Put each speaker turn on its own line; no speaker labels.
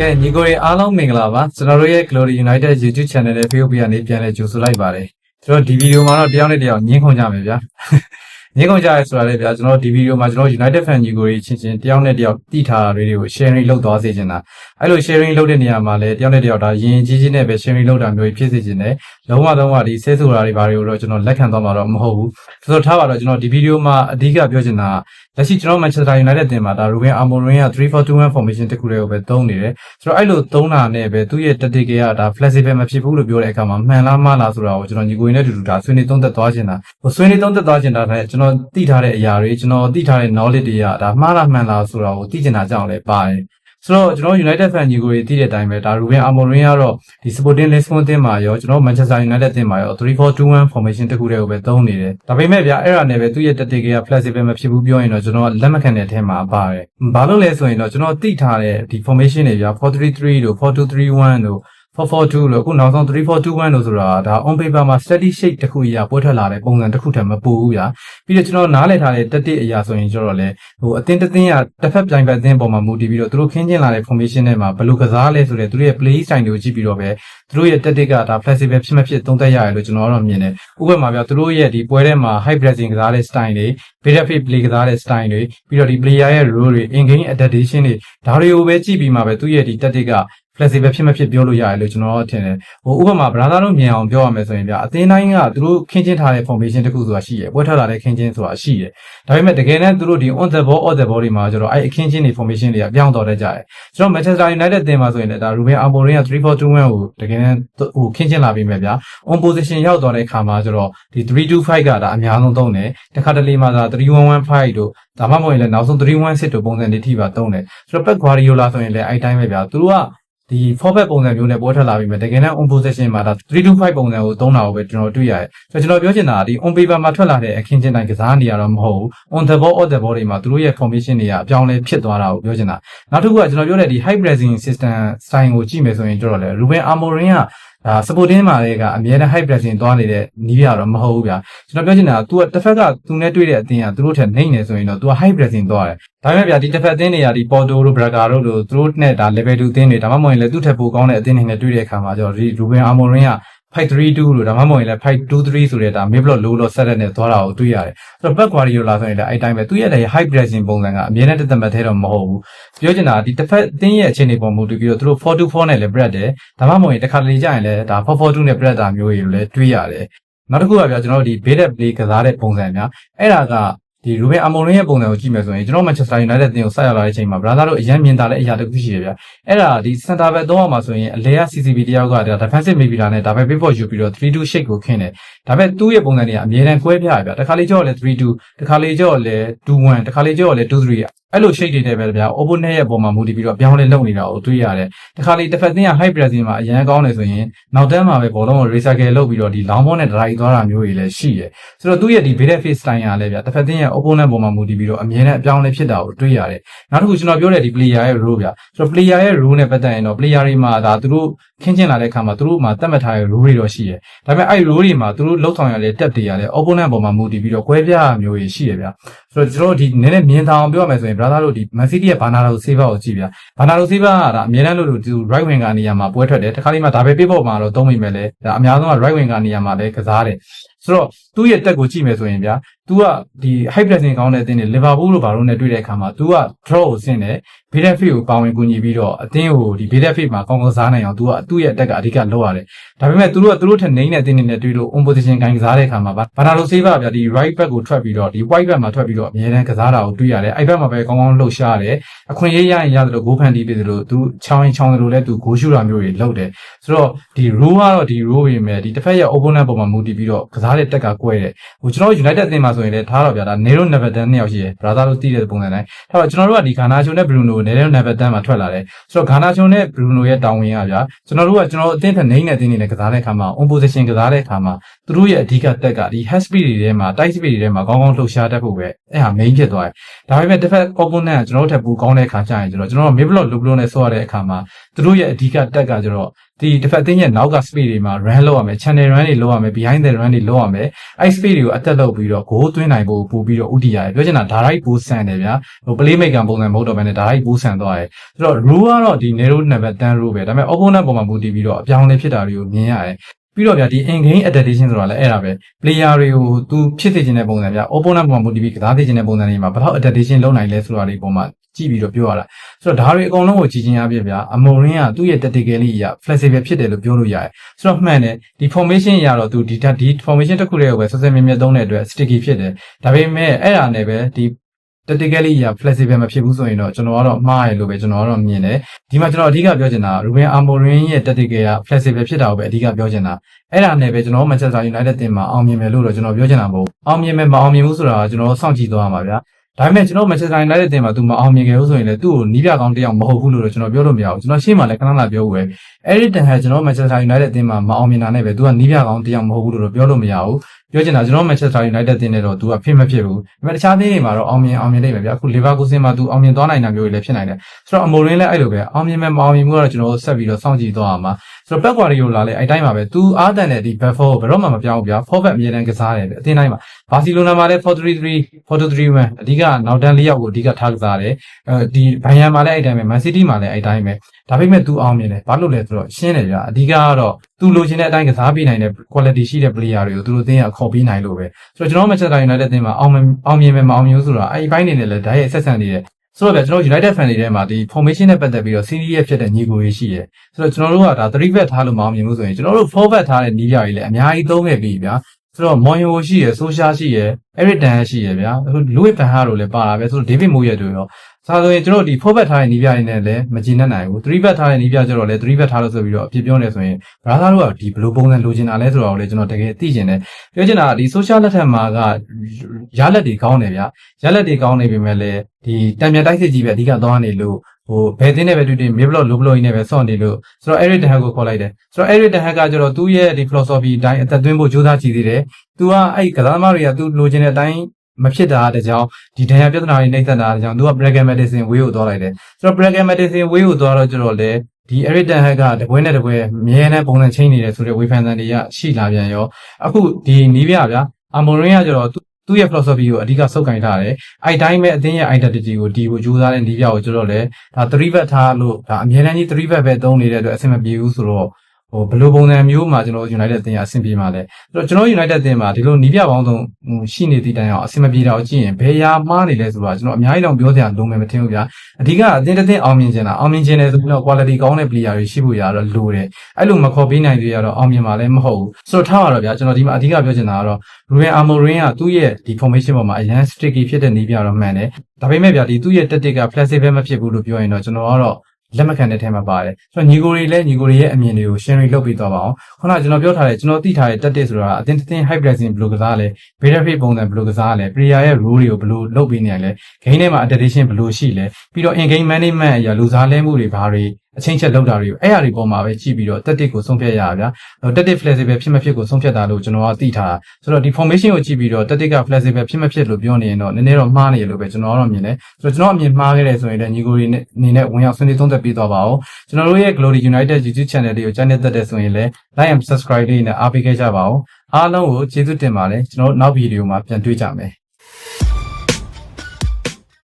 ကဲညီကိုတွေအားလုံးမင်္ဂလာပါကျွန်တော်တို့ရဲ့ Glory United YouTube Channel နဲ့ Facebook ကနေပြန်လဲကြိုဆိုလိုက်ပါတယ်ကျွန်တော်ဒီဗီဒီယိုမှာတော့တယောက်နဲ့တယောက်ညှင်းခုန်ကြမယ်ဗျာ ညှင်းခုန်ကြရဲဆိုတာလေဗျာကျွန်တော်ဒီဗီဒီယိုမှာကျွန်တော် United Fan ညီကိုတွေချင်းချင်းတယောက်နဲ့တယောက်တိထားတာတွေကို sharing လုပ်သွားစေချင်တာအဲ့လို sharing လုပ်တဲ့နေရာမှာလည်းတယောက်နဲ့တယောက်ဒါယဉ်ကြီးကြီးနဲ့ပဲ sharing လုပ်တာမျိုးဖြစ်စေချင်တယ်လုံးဝလုံးဝဒီဆဲဆိုတာတွေဘာတွေကိုတော့ကျွန်တော်လက်ခံသွားမှာတော့မဟုတ်ဘူးဆိုတော့ထားပါတော့ကျွန်တော်ဒီဗီဒီယိုမှာအဓိကပြောချင်တာလက်ရှိကျွန်တော် Manchester United တင်မှာဒါ Ruben Amorim က3-4-2-1 formation တစ်ခုတည်းကိုပဲသုံးနေတယ်ဆိုတော့အဲ့လိုသုံးတာနဲ့ပဲသူ့ရဲ့ tactic ကဒါ flexible မဖြစ်ဘူးလို့ပြောတဲ့အခါမှာမှန်လားမှားလားဆိုတာကိုကျွန်တော်ညီကိုရင်းနဲ့တူတူဒါဆွေးနွေးသုံးသပ်သွားချင်တာဟိုဆွေးနွေးသုံးသပ်သွားချင်တာနဲ့ကျွန်တော်သိထားတဲ့အရာတွေကျွန်တော်သိထားတဲ့ knowledge တွေကဒါမှားလားမှန်လားဆိုတာကိုသိချင်တာကြောင့်လည်းပါတယ်ဆိုတော့ကျွန်တော် United fan ညီကိုတွေသိတဲ့အတိုင်းပဲဒါ Ruben Amorim ကတော့ဒီ Sporting Lisbon တင်မှာရောကျွန်တော် Manchester United တင်မှာရော3-4-2-1 formation တစ်ခုတည်းကိုပဲသုံးနေတယ်ဒါပေမဲ့ဗျာအဲ့ဒါနဲ့ပဲသူ့ရဲ့ tactic က flexible မဖြစ်ဘူးပြောရင်တော့ကျွန်တော်ကလက်မခံတဲ့အထက်မှာပါတယ်ဘာလို့လဲဆိုရင်တော့ကျွန်တော်သိထားတဲ့ဒီ formation တွေဗျာ4-3-3တို့4-2-3-1တို့ 442လို့အခုနောက်ဆုံး3421လို့ဆိုတာဒါ on paper မှာ steady shape တစ်ခုအရာပွဲထွက်လာတဲ့ပုံစံတစ်ခုတည်းမပူဘူးဗျာပြီးတော့ကျွန်တော်နားလည်ထားတဲ့တက်တဲ့အရာဆိုရင်ကျတော့လေဟိုအတင်းတစ်တင်းကတစ်ဖက်ပြိုင်ဘက်အတင်းပေါ်မှာမူတည်ပြီးတော့သူတို့ခင်းကျင်းလာတဲ့ formation ထဲမှာဘယ်လိုကစားလဲဆိုတဲ့သူတို့ရဲ့ play style တွေကိုကြည့်ပြီးတော့ပဲသူတို့ရဲ့ tactic ကဒါ flexible ဖြစ်မဖြစ်သုံးသပ်ရတယ်လို့ကျွန်တော်ကတော့မြင်တယ်ဥပမာပြသူတို့ရဲ့ဒီပွဲထဲမှာ high pressing ကစားတဲ့ style တွေ benefit play ကစားတဲ့ style တွေပြီးတော့ဒီ player ရဲ့ role တွေ in game adaptation တွေဒါတွေကိုပဲကြည့်ပြီးမှပဲသူ့ရဲ့ဒီ tactic က flexible ဖြစ်မဖြစ်ပြောလို့ရတယ်လို့ကျွန်တော်ထင်တယ်ဟိုဥပမာ brother တို့မြင်အောင်ပြောရမယ်ဆိုရင်ဗျာအသင်းတိုင်းကသူတို့ခင်းချင်းထားတဲ့ formation တစ်ခုဆိုတာရှိတယ်ပွဲထွက်လာတဲ့ခင်းချင်းဆိုတာရှိတယ်ဒါပေမဲ့တကယ်တမ်းသူတို့ဒီ on the ball off the ball တွေမှာကျတော့အဲ့အခင်းချင်းတွေ formation တွေကပြောင်းတော်တတ်ကြတယ်ကျွန်တော် Manchester United တင်မှာဆိုရင်လည်းဒါ Ruben Amorim က3-4-2-1ကိုတကယ်တမ်းဟိုခင်းချင်းလာပြီးမဲ့ဗျာ on position ရောက်သွားတဲ့ခါမှာကျတော့ဒီ3-2-5ကဒါအများဆုံးသုံးတယ်တခါတလေမှာဒါ3-1-1-5တို့ဒါမှမဟုတ်ရင်လည်းနောက်ဆုံး3-1-6တို့ပုံစံတွေထိပါသုံးတယ်ဆိုတော့ Pep Guardiola ဆိုရင်လည်းအဲ့တိုင်းပဲဗျာသူတို့က ဒီ format ပုံစံမျိုးနဲ့ပေါ်ထွက်လာပြီးမှတကယ်တမ်း on position မှာဒါ325ပုံစံကိုသုံးတာကိုပဲကျွန်တော်တွေ့ရတယ်။ဆိုတော့ကျွန်တော်ပြောချင်တာကဒီ on paper မှာထွက်လာတဲ့အခင်းချင်းတိုင်းကစားနေရတော့မဟုတ်ဘူး။ on the ball off the ball တွေမှာသူတို့ရဲ့ formation တွေကအပြောင်းလဲဖြစ်သွားတာကိုပြောချင်တာ။နောက်တစ်ခုကကျွန်တော်ပြောတဲ့ဒီ high pressing system style ကိုကြည့်မယ်ဆိုရင်ကျတော့လေ Ruben Amorim က ဒါ supporting မှာလည်းကအများနဲ့ high pressing သွားနေတဲ့နီးပြတော့မဟုတ်ဘူးဗျာကျွန်တော်ပြောချင်တာက तू တစ်ဖက်ကသူနဲ့တွေ့တဲ့အတင်းကသူတို့ထက်နှိမ့်နေဆိုရင်တော့ तू high pressing သွားတယ်ဒါပေမဲ့ဗျာဒီတစ်ဖက်အသင်းတွေကဒီ Porto တို့ Braga တို့လို့သူတို့နဲ့ဒါ level 2အသင်းတွေဒါမှမဟုတ်ရင်လည်းသူ့ထက်ပိုကောင်းတဲ့အသင်းတွေနဲ့တွေ့တဲ့အခါမှာကျတော့ဒီ Ruben Amorim က 532လို့ဒါမှမဟုတ်ရင်လည်း523ဆိုတဲ့ဒါ mid block low block set နဲ့သွားတာကိုတွေ့ရတယ်။ဆိုတော့ Pep Guardiola ဆိုရင်လည်းအဲ့တိုင်းပဲသူရဲ့ high pressing ပုံစံကအမြဲတမ်းတက်တက်မဲ့သေးတော့မဟုတ်ဘူး။ပြောချင်တာဒီတစ်ဖက်အသင်းရဲ့အခြေအနေပေါ်မူတည်ပြီးတော့သူတို့424နဲ့လည်း bread တယ်။ဒါမှမဟုတ်ရင်တစ်ခါတလေကြာရင်လည်းဒါ442နဲ့ bread တာမျိုးတွေလည်းတွေ့ရတယ်။နောက်တစ်ခုကဗျာကျွန်တော်တို့ဒီ baited play ကစားတဲ့ပုံစံများအဲ့ဒါက ဒီ Ruben Amorim ရဲ့ပုံစံကိုကြည့်မယ်ဆိုရင်ကျွန်တော် Manchester United တင်ကိုဆက်ရောက်လာတဲ့အချိန်မှာ brother တို့အရင်မြင်တာတဲ့အရာတစ်ခုရှိတယ်ဗျ။အဲ့ဒါဒီ center back သုံးအောင်မှာဆိုရင်အလဲက CCB တယောက်ကဒါ defensive midfielder နဲ့ဒါပဲ pivot ယူပြီးတော့3-2 shape ကိုခင်းတယ်။ဒါပေမဲ့သူ့ရဲ့ပုံစံတွေကအမြဲတမ်းကွဲပြားရဗျ။တစ်ခါလေကြောက်လဲ3-2တစ်ခါလေကြောက်လဲ2-1တစ်ခါလေကြောက်လဲ2-3 အဲ့လို shape တွေနဲ့ပဲဗျာ opponent ရဲ့ပုံမှာမူတည်ပြီးတော့ပြောင်းလဲလုပ်နေတာကိုတွေ့ရတယ်။တစ်ခါလေတစ်ဖက်သင်းက high pressing မှာအရန်ကောင်းနေဆိုရင်နောက်တန်းမှာပဲဘောလုံးကို recycle လုပ်ပြီးတော့ဒီ long ball နဲ့ drive သွားတာမျိုးတွေလည်းရှိတယ်။ဆိုတော့သူ့ရဲ့ဒီ bait face style ကလည်းဗျာတစ်ဖက်သင်းရဲ့ opponent ပုံမှာမူတည်ပြီးတော့အမြဲတမ်းအပြောင်းလဲဖြစ်တာကိုတွေ့ရတယ်။နောက်တစ်ခုကျွန်တော်ပြောတဲ့ဒီ player ရဲ့ role ဗျာ။ဆိုတော့ player ရဲ့ role နဲ့ပတ်သက်ရင်တော့ player တွေမှာဒါသူတို့ခင်းကျင်လာတဲ့အခါမှာသူတို့မှာတတ်မှတ်ထားတဲ့ role တွေတော့ရှိတယ်။ဒါပေမဲ့အဲ့ role တွေမှာသူတို့လောက်ဆောင်ရတဲ့ step တွေရလဲ opponent ပုံမှာမူတည်ပြီးတော့ကွဲပြားမျိုးတွေရှိတယ်ဗျာ။ဆိုတော့ကျွန်တော်ဒီနည်းနည်းမြင်သာအောင်ပြောရမယ်ဆိုရင် brother တို့ဒီ Man City ရဲ့ဘာနာရိုဆေးဘာကိုကြည့်ဗျာဘာနာရိုဆေးဘာကဒါအမြဲတမ်းလို့လို့သူ right wing ကနေရာမှာပွဲထွက်တယ်တခါလေးမှဒါပဲပေးဖို့မှာတော့သုံးမိမယ်လေဒါအများဆုံးက right wing ကနေရာမှာလည်းကစားတယ်ဆိုတော့သူ့ရဲ့တက်ကိုကြည့်မယ်ဆိုရင်ဗျာ तू ကဒီ high pressing ကောင်းတဲ့အသင်းတွေ Liverpool တို့ဘာလို့နဲ့တွေ့တဲ့အခါမှာ तू က draw ကိုဆင်းတယ် Benefit ကိုပါဝင်ကူညီပြီးတော့အသင်းကိုဒီ Benefit မှာကောင်းကောင်းစားနိုင်အောင် तू ကသူ့ရဲ့အတက်ကအဓိကလုပ်ရတယ်ဒါပေမဲ့သူတို့ကသူတို့ထက်နှိမ့်တဲ့အသင်းတွေနဲ့တွေ့လို့ on position ကိုင်းကစားတဲ့အခါမှာဘာနာလိုဆေးပါဗျာဒီ right back ကိုထွက်ပြီးတော့ဒီ white back မှာထွက်ပြီးတော့အမြဲတမ်းကစားတာကိုတွေ့ရတယ်အဲ့ဘက်မှာပဲကောင်းကောင်းလှုပ်ရှားတယ်အခွင့်အရေးရရင်ရတယ်လို့ goal ဖန်တီးပြီးတယ်လို့သူချောင်းရင်ချောင်းတယ်လို့လည်းသူ goal shoot တာမျိုးတွေလုပ်တယ်ဆိုတော့ဒီ rule ကတော့ဒီ rule ပဲမယ်ဒီတစ်ဖက်ရဲ့ opponent ပေါ်မှာမူတည်ပြီးတော့ကစား းတဲ့တက်ကကွဲတယ်ဟိုကျွန်တော် United အသင်းမှာဆိုရင်လည်းထားတော့ဗျာဒါ Nero Neverton နှစ်ယောက်ရှိတယ် brother တို့တည်တဲ့ပုံစံတိုင်းထားတော့ကျွန်တော်တို့ကဒီ Garnacho နဲ့ Bruno Nero Neverton မှာထွက်လာတယ်ဆိုတော့ Garnacho နဲ့ Bruno ရဲ့တောင်းဝင်ရဗျာကျွန်တော်တို့ကကျွန်တော်အသင်းထက်နှိမ့်တဲ့အသင်းတွေနဲ့ကစားတဲ့အခါမှာ on position ကစားတဲ့အခါမှာသူတို့ရဲ့အဓိကတက်ကဒီ head speed တွေထဲမှာ tight speed တွေထဲမှာကောင်းကောင်းလှုပ်ရှားတတ်ဖို့ပဲအဲ့ဟာ main ဖြစ်သွားတယ်ဒါပေမဲ့တစ်ဖက် opponent ကကျွန်တော်တို့ထက်ပိုကောင်းတဲ့အခါကျရင်ကျွန်တော်ကျွန်တော် mid block low block နဲ့ဆော့ရတဲ့အခါမှာသူတို့ရဲ့အဓိကတက်ကကျတော့ ဒီတစ်ဖက်အသင်းရဲ့နောက်က speed တွေမှာ run လုပ်ရမယ် channel run တွေလုပ်ရမယ် behind the run တွေလုပ်ရမယ်အဲ့ speed တွေကိုအသက်လုပ်ပြီးတော့ goal သွင်းနိုင်ဖို့ပို့ပြီးတော့ဥတီရတယ်ပြောချင်တာ direct boost ဆန်တယ်ဗျာဟို play maker ပုံစံမဟုတ်တော့ဘဲနဲ့ direct boost ဆန်သွားတယ်ဆိုတော့ rule ကတော့ဒီ narrow number 10 rule ပဲဒါပေမဲ့ opponent ပုံမှာမူတည်ပြီးတော့အပြောင်းအလဲဖြစ်တာတွေကိုမြင်ရတယ်ပြီးတော့ဗျာဒီ in game adaptation ဆိုတာလည်းအဲ့ဒါပဲ player တွေကိုသူဖြစ်စေချင်တဲ့ပုံစံဗျာ opponent ပုံမှာမူတည်ပြီးကစားစေချင်တဲ့ပုံစံတွေမှာဘယ်လောက် adaptation လုပ်နိုင်လဲဆိုတာတွေပုံမှာ ကြည့်ပြီးတော့ပြောရတာဆိုတော့ဒါတွေအကုန်လုံးကိုကြည့်ချင်းအပြည့်ဗျာအမိုရင်းကသူ့ရဲ့ tactically အရ flexible ဖြစ်တယ်လို့ပြောလို့ရတယ်ဆိုတော့မှန်တယ်ဒီ formation အရတော့သူဒီဒီ formation တစ်ခုတည်းကိုပဲဆက်ဆက်မြဲမြဲသုံးတဲ့အတွက် sticky ဖြစ်တယ်ဒါပေမဲ့အဲ့ဒါနဲ့ပဲဒီ tactically အရ flexible မဖြစ်ဘူးဆိုရင်တော့ကျွန်တော်ကတော့မှားရလို့ပဲကျွန်တော်ကတော့မြင်တယ်ဒီမှာကျွန်တော်အဓိကပြောချင်တာ Ruben Amorim ရဲ့ tactical က flexible ဖြစ်တာကိုပဲအဓိကပြောချင်တာအဲ့ဒါနဲ့ပဲကျွန်တော် Manchester United တင်မှာအောင်မြင်မယ်လို့တော့ကျွန်တော်ပြောချင်တာမဟုတ်အောင်မြင်မယ်မအောင်မြင်ဘူးဆိုတာကကျွန်တော်စောင့်ကြည့်သွားမှာဗျာ ဒါပေမဲ့ကျွန်တော် Manchester United တင်မှာသူမအောင်မြင်ခဲ့ဘူးဆိုရင်လည်းသူ့ကိုနီးပြကောင်းတစ်ယောက်မဟုတ်ဘူးလို့တော့ကျွန်တော်ပြောလို့မရဘူးကျွန်တော်ရှေ့မှာလည်းခဏခဏပြောဦးပဲအဲ့ဒီတန်ဟဲကျွန်တော် Manchester United တင်မှာမအောင်မြင်တာနဲ့ပဲသူကနီးပြကောင်းတစ်ယောက်မဟုတ်ဘူးလို့တော့ပြောလို့မရဘူး ပြောချင်တာကျွန်တော် Manchester United တင်နေတော့သူကဖြစ်မဖြစ်ဘူးဒါပေမဲ့တခြားသင်းတွေမှာတော့အောင်မြင်အောင်မြင်နေပဲဗျာအခု Leverkusen မှာသူအောင်မြင်သွားနိုင်တာမျိုးတွေလည်းဖြစ်နိုင်တယ်ဆိုတော့အမိုရင်းလည်းအဲ့လိုပဲအောင်မြင်မယ်မအောင်မြင်ဘူးကတော့ကျွန်တော်ဆက်ပြီးတော့စောင့်ကြည့်သွားအောင်ပါဆိုတော့ back quality ကိုလာလဲအဲ့တိုင်းပါပဲသူအားတန်တဲ့ဒီ back four ကိုဘယ်တော့မှမပြောင်းဘူးဗျာ forward အမြဲတမ်းကစားတယ်အသင်းတိုင်းမှာဘာစီလိုနာမှာလည်း4-3-3 4-2-3-1အဓိကနောက်တန်း၄ယောက်ကိုအဓိကထားကစားတယ်အဲဒီဘိုင်ယန်မှာလည်းအဲ့တိုင်းပဲ Man City မှာလည်းအဲ့တိုင်းပဲ ဒါပေမဲ့သူအောင်မြင်တယ်ဘာလို့လဲဆိုတော့ရှင်းတယ်ဗျာအဓိကကတော့သူလိုချင်တဲ့အတိုင်းကစားပေးနိုင်တဲ့ quality ရှိတဲ့ player တွေကိုသူတို့သင်းကခေါ်ပေးနိုင်လို့ပဲဆိုတော့ကျွန်တော် Manchester United သင်းမှာအောင်မြင်အောင်မြင်မယ်မအောင်မြင်ဘူးဆိုတာအဲ့ဒီဘိုင်းနေနဲ့လည်းဓာတ်ရိုက်ဆက်ဆံနေတယ်ဆိုတော့ဗျကျွန်တော် United fan တွေထဲမှာဒီ formation နဲ့ပတ်သက်ပြီးတော့ senior ဖြစ်တဲ့ညီကိုတွေရှိတယ်ဆိုတော့ကျွန်တော်တို့ကဒါ3 back ထားလို့မအောင်မြင်ဘူးဆိုရင်ကျွန်တော်တို့4 back ထားတဲ့နီးပြကြီးလည်းအများကြီးသုံးခဲ့ပြီဗျာဆိုတော့ Moyo ရှိရယ် Social ရှိရယ် Eric Dan ရှိရယ်ဗျာအခု Louis Van Gaal တို့လည်းပါတာပဲဆိုတော့ David Moyes တို့ရော ဆိုတော့ကျွန်တော်တို့ဒီ4 back ထားတဲ့နီးပြကြီးနဲ့လည်းမကြည်နပ်နိုင်ဘူး3 back ထားတဲ့နီးပြကျတော့လည်း3 back ထားလို့ဆိုပြီးတော့အဖြစ်ပြောနေဆိုရင် brother တို့ကဒီဘယ်လိုပုံစံလိုချင်တာလဲဆိုတော့လည်းကျွန်တော်တကယ်သိချင်တယ်ပြောချင်တာကဒီ social လက်ထက်မှာကရလက်တွေကောင်းတယ်ဗျာရလက်တွေကောင်းနေပေမဲ့လည်းဒီတံမြန်တိုက်စစ်ကြီးပဲအဓိကသွားနေလို့ဟိုဘယ်တင်းနဲ့ပဲတွေ့တွေ့မေဘလော့လိုဘလော့ကြီးနဲ့ပဲစောင့်နေလို့ဆိုတော့ Eric Ten Hag ကိုခေါ်လိုက်တယ်ဆိုတော့ Eric Ten Hag ကကျတော့သူ့ရဲ့ဒီ philosophy အတိုင်းအသက်သွင်းဖို့ကြိုးစားကြည့်သေးတယ်သူကအဲ့ကစားသမားတွေကသူလိုချင်တဲ့အတိုင်း မဖြစ်တာတကြောင်ဒီဒဏ်ရာပြဿနာတွေနှိမ့်သက်တာတကြောင်သူက pragmatism way ကိုသွားလိုက်တယ်ဆိုတော့ pragmatism way ကိုသွားတော့ကျတော့လေဒီ Eric Ten Hag ကတပွဲနဲ့တပွဲအမြဲတမ်းပုံစံချင်းနေတယ်ဆိုတဲ့ဝေဖန်သံတွေကရှိလာပြန်ရောအခုဒီနီးပြဗျာအမိုရင်ကကျတော့သူ့ရဲ့ philosophy ကိုအဓိကစုပ်ကိုင်ထားတယ်။အဲ့တိုင်းပဲအသင်းရဲ့ identity ကိုဒီကိုကြိုးစားတဲ့နီးပြကိုကျတော့လေဒါ3 back ထားလို့ဒါအမြဲတမ်းကြီး3 back ပဲသုံးနေတဲ့အတွက်အဆင်မပြေဘူးဆိုတော့ ဟိုဘယ်လိုပုံစံမျိုးမှာကျွန်တော် United အသင်းကအဆင်ပြေမှာလဲ။ဆိုတော့ကျွန်တော် United အသင်းမှာဒီလိုနီးပြပေါင်းစုံရှိနေသည့်တိုင်အောင်အဆင်မပြေတာကိုကြည့်ရင်ဘယ်ရာမှားနေလဲဆိုတာကျွန်တော်အများကြီးတော့ပြောစရာလုံးမယ်မထင်ဘူးဗျာ။အဓိကအသင်းတစ်သင်းအောင်မြင်ချင်တာအောင်မြင်ချင်တယ်ဆိုပြီးတော့ quality ကောင်းတဲ့ player တွေရှိဖို့ရတော့လိုတယ်။အဲ့လိုမခေါ်ပေးနိုင်သေးရတော့အောင်မြင်မှာလည်းမဟုတ်ဘူး။ဆိုတော့ထားပါတော့ဗျာကျွန်တော်ဒီမှာအဓိကပြောချင်တာကတော့ Ruben Amorim ကသူ့ရဲ့ဒီ formation ပေါ်မှာအရန် sticky ဖြစ်တဲ့နီးပြတော့မှန်တယ်။ဒါပေမဲ့ဗျာဒီသူ့ရဲ့ tactic က flexible မဖြစ်ဘူးလို့ပြောရင်တော့ကျွန်တော်ကတော့ လက်မခံတဲ့ထဲမှာပါတယ်။ဆိုတော့ညီကိုတွေလည်းညီကိုတွေရဲ့အမြင်တွေကို share လုပ်ပြီးတော့ပါအောင်။ခုနကကျွန်တော်ပြောထားတဲ့ကျွန်တော်သိထားတဲ့ tactic ဆိုတာအတင်းတင်း high pressing ဘယ်လိုကစားလဲ။ better fit ပုံစံဘယ်လိုကစားလဲ။ player ရဲ့ role တွေကိုဘယ်လိုလုပ်ပေးနေရလဲ။ game ထဲမှာ adaptation ဘယ်လိုရှိလဲ။ပြီးတော့ in game management အရာလူစားလဲမှုတွေဘာတွေအချင်းချက်လောက်တာတွေကိုအဲ့အရာတွေပေါ်မှာပဲကြည့်ပြီးတော့ tactic ကိုဆုံးဖြတ်ရတာဗျာ။ tactic flexible ဖြစ်မဖြစ်ကိုဆုံးဖြတ်တာလို့ကျွန်တော်ကသိထားတာ။ဆိုတော့ဒီ formation ကိုကြည့်ပြီးတော့ tactic က flexible ဖြစ်မဖြစ်လို့ပြောနေရင်တော့နည်းနည်းတော့မှားနေရလို့ပဲကျွန်တော်ကတော့မြင်တယ်။ဆိုတော့ကျွန်တော်အမြင်မှားခဲ့တယ်ဆိုရင်လည်းညီကိုတွေအနေနဲ့ဝင်ရောက်ဆွေးနွေးသုံးသပ်ပြီးတော့ပါအောင်။ကျွန်တော်တို့ရဲ့ Glory United YouTube channel လေးကိုကြိုက်နေတဲ့ဆိုရင်လည်း like and subscribe လေးနဲ့အားပေးခဲ့ကြပါအောင်။အားလုံးကိုကျေးဇူးတင်ပါတယ်။ကျွန်တော်တို့နောက်ဗီဒီယိုမှာပြန်တွေ့ကြမယ်။